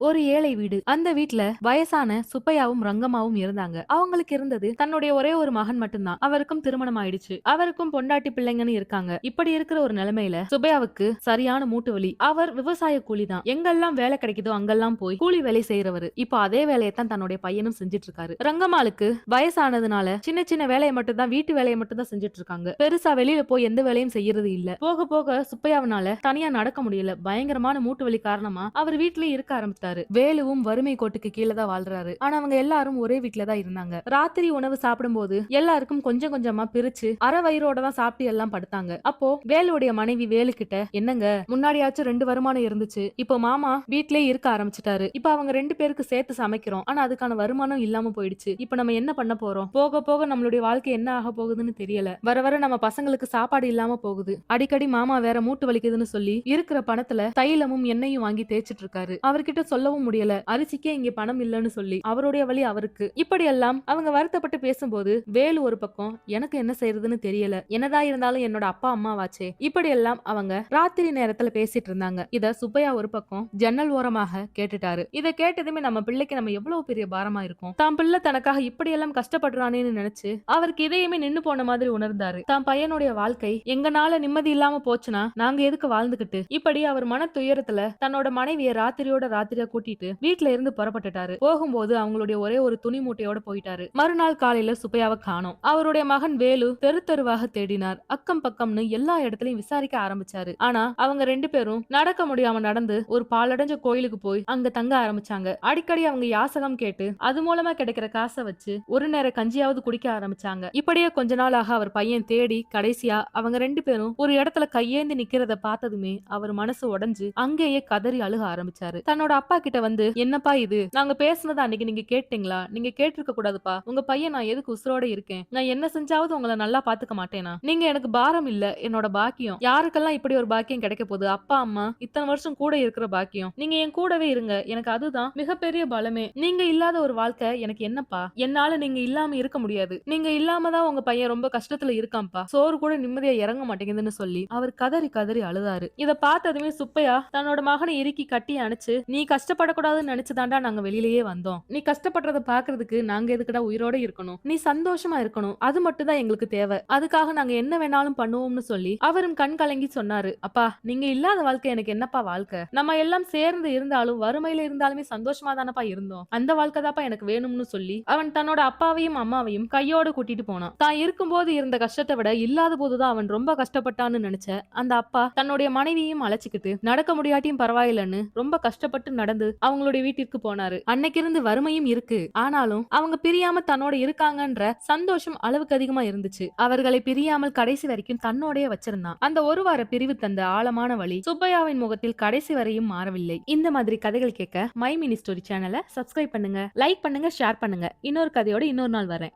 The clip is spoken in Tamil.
ஒரு ஏழை வீடு. அந்த வீட்டுல வயசான சுப்பையாவும் ரங்கமாவும் இருந்தாங்க. அவங்களுக்கு இருந்தது தன்னுடைய ஒரே ஒரு மகன் மட்டும்தான். அவருக்கும் திருமணம் ஆயிடுச்சு. அவருக்கும் பொண்டாட்டி பிள்ளைங்கன்னு இருக்காங்க. இப்படி இருக்கிற ஒரு நிலைமையில சுப்பையாவுக்கு சரியான மூட்டு வலி. அவர் விவசாய கூலி தான். எங்கெல்லாம் வேலை கிடைக்குதோ அங்கெல்லாம் போய் கூலி வேலை செய்யறவரு இப்போ அதே வேலையை தான் தன்னுடைய பையனும் செஞ்சுட்டு இருக்காரு ரங்கமாளுக்கு வயசானதுனால சின்ன சின்ன வேலையை மட்டும் தான் வீட்டு வேலையை மட்டும் தான் செஞ்சுட்டு இருக்காங்க பெருசா வெளியில போய் எந்த வேலையும் செய்யறது இல்ல. போக போக சுப்பையாவனால தனியா நடக்க முடியல. பயங்கரமான மூட்டு வலி காரணமா அவர் வீட்லயே இருக்க ஆரம்பித்தார் வேலுவும் வறுமை கோட்டுக்கு கீழே தான் வாழ்றாரு. ஆனா அவங்க எல்லாரும் ஒரே வீட்டுல தான் இருந்தாங்க. ராத்திரி உணவு சாப்பிடும்போது எல்லாருக்கும் கொஞ்சம் கொஞ்சமா பிரிச்சு அரை வயிறோட தான் சாப்பிட்டு எல்லாம் படுத்தாங்க. அப்போ வேலுடைய மனைவி வேலு கிட்ட என்னங்க முன்னாடியாச்சும் ரெண்டு வருமானம் இருந்துச்சு. இப்போ மாமா வீட்லயே இருக்க ஆரம்பிச்சிட்டாரு. இப்ப அவங்க ரெண்டு பேருக்கு சேர்த்து சமைக்கிறோம். ஆனா அதுக்கான வருமானம் இல்லாம போயிடுச்சு. இப்ப நம்ம என்ன பண்ண போறோம்? போக போக நம்மளுடைய வாழ்க்கை என்ன ஆக போகுதுன்னு தெரியல. வர வர நம்ம பசங்களுக்கு சாப்பாடு இல்லாம போகுது. அடிக்கடி மாமா வேற மூட்டு வலிக்குதுன்னு சொல்லி இருக்கிற பணத்துல தைலமும் எண்ணெயும் வாங்கி தேய்ச்சிட்டு இருக்காரு. அவர்கிட்ட சொல்லவும் முடியல. அரிசிக்கே இங்க பணம் இல்லைன்னு சொல்லி அவருடைய வழி அவருக்கு. இப்படியெல்லாம் அவங்க வருத்தப்பட்டு பேசும்போது வேலு ஒரு பக்கம் எனக்கு என்ன செய்யறதுன்னு தெரியல. என்னதா இருந்தாலும் என்னோட அப்பா அம்மாவாச்சே. இப்படியெல்லாம் அவங்க ராத்திரி நேரத்துல பேசிட்டு இருந்தாங்க. இத சுப்பையா ஒரு பக்கம் ஜன்னல் ஓரமாக கேட்டுட்டாரு. இத கேட்டதுமே நம்ம பிள்ளைக்கு நம்ம எவ்வளவு பெரிய பாரமா இருக்கும். தான் பிள்ளை தனக்காக இப்படியெல்லாம் கஷ்டப்படுறானேன்னு நினைச்சு அவருக்கு இதையுமே நின்னு போன மாதிரி உணர்ந்தாரு. தான் பையனுடைய வாழ்க்கை எங்கனால நிம்மதி இல்லாம போச்சுன்னா நாங்க எதுக்கு வாழ்ந்துகிட்டு? இப்படி அவர் மன துயரத்துல தன்னோட மனைவிய ராத்திரியோட ராத்திரியா கூட்டிட்டு வீட்டுல இருந்து புறப்பட்டுட்டாரு. போகும்போது அவங்களுடைய ஒரே ஒரு துணி மூட்டையோட போயிட்டாரு. மறுநாள் காலையில சுப்பையாவை காணோம். அவருடைய மகன் வேலு தெரு தெருவாக தேடினார். அக்கம் பக்கம்னு எல்லா இடத்துலயும் விசாரிக்க ஆரம்பிச்சாரு. ஆனா அவங்க ரெண்டு பேரும் நடக்க முடியாம நடந்து ஒரு பாலடைஞ்ச கோயிலுக்கு போய் அங்க தங்க ஆரம்பிச்சாங்க. அடிக்கடி அவங்க யாசகம் கேட்டு அது மூலமா கிடைக்கிற காசை வச்சு ஒரு நேர கஞ்சியாவது குடிக்க ஆரம்பிச்சாங்க. இப்படியே கொஞ்ச நாளாக அவர் பையன் தேடி கடைசியா அவங்க ரெண்டு பேரும் ஒரு இடத்துல கையேந்தி நிக்கிறத பார்த்ததுமே அவர் மனசு உடஞ்சு அங்கேயே கதறி அழுக ஆரம்பிச்சாரு. தன்னோட அப்பா கிட்ட வந்து என்னப்பா இது? நாங்க பேசுனது அன்னைக்கு நீங்க கேட்டீங்களா? நீங்க கேட்டிருக்க கூடாதுப்பா. உங்க பையன் நான் எதுக்கு உசுரோட இருக்கேன்? நான் என்ன செஞ்சாவது உங்களை நல்லா பாத்துக்க மாட்டேனா? நீங்க எனக்கு பாரம் இல்ல. என்னோட பாக்கியம். யாருக்கெல்லாம் இப்படி ஒரு பாக்கியம் கிடைக்க போகுது? அப்பா அம்மா இத்தனை வருஷம் கூட இருக்கிற பாக்கியம். நீங்க என் கூடவே இருங்க. எனக்கு அதுதான் மிகப்பெரிய பலமே. நீங்க இல்லாத ஒரு வாழ்க்கை எனக்கு என்னப்பா? என்னால நீங்க இல்லாம இருக்க முடியாது. நீங்க இல்லாம தான் உங்க பையன் ரொம்ப கஷ்டத்துல இருக்கான்ப்பா. சோறு கூட நிம்மதியா இறங்க மாட்டேங்குதுன்னு சொல்லி அவர் கதறி கதறி அழுதாரு. இத பார்த்ததுமே சுப்பையா தன்னோட மகனை இறுக்கி கட்டி அணைச்சு நீ கஷ்டப்படக்கூடாதுன்னு நினைச்சுதாண்டா நாங்க வெளியிலேயே வந்தோம். நீ கஷ்டப்படுறத பாக்குறதுக்கு நாங்க எதுக்குடா உயிரோட இருக்கணும்? நீ சந்தோஷமா இருக்கணும். அது மட்டும் தான் எங்களுக்கு தேவை. அதுக்காக நாங்க என்ன வேணாலும் பண்ணுவோம்னு சொல்லி அவரும் கண் கலங்கி சொன்னாரு. அப்பா நீங்க இல்லாத வாழ்க்கை எனக்கு என்னப்பா வாழ்க்கை? நம்ம எல்லாம் சேர்ந்து இருந்தாலும் வறுமையில இருந்தாலுமே சந்தோஷமா தானப்பா இருந்தோம். அந்த வாழ்க்கை தான்ப்பா எனக்கு வேணும்னு சொல்லி அவன் தன்னோட அப்பாவையும் அம்மாவையும் கையோட கூட்டிட்டு போனான். தான் இருக்கும்போது இருந்த கஷ்டத்தை விட இல்லாத போதுதான் அவன் ரொம்ப கஷ்டப்பட்டான்னு நினைச்ச அந்த அப்பா தன்னுடைய மனைவியையும் அழைச்சிக்கிட்டு நடக்க முடியாட்டியும் பரவாயில்லைன்னு ரொம்ப கஷ்டப்பட்டு நடந்து அவங்களுடைய வீட்டிற்கு போனாரு. அன்னைக்கு இருந்து வறுமையும் இருக்கு. ஆனாலும் அவங்க பிரியாம தன்னோட இருக்காங்கன்ற சந்தோஷம் அளவுக்கு அதிகமா இருந்துச்சு. அவர்களை பிரியாமல் கடைசி வரைக்கும் தன்னோடய வச்சிருந்தான். அந்த ஒரு வார பிரிவு தந்த ஆழமான வழி சுப்பையாவின் முகத்தில் கடைசி வரையும் மாறவில்லை. இந்த மாதிரி கதைகள் கேட்க மை மினி ஸ்டோரி சேனலை சப்ஸ்கிரைப் பண்ணுங்க லைக் பண்ணுங்க ஷேர் பண்ணுங்க. இன்னொரு கதையோட இன்னொரு நாள் வரேன்.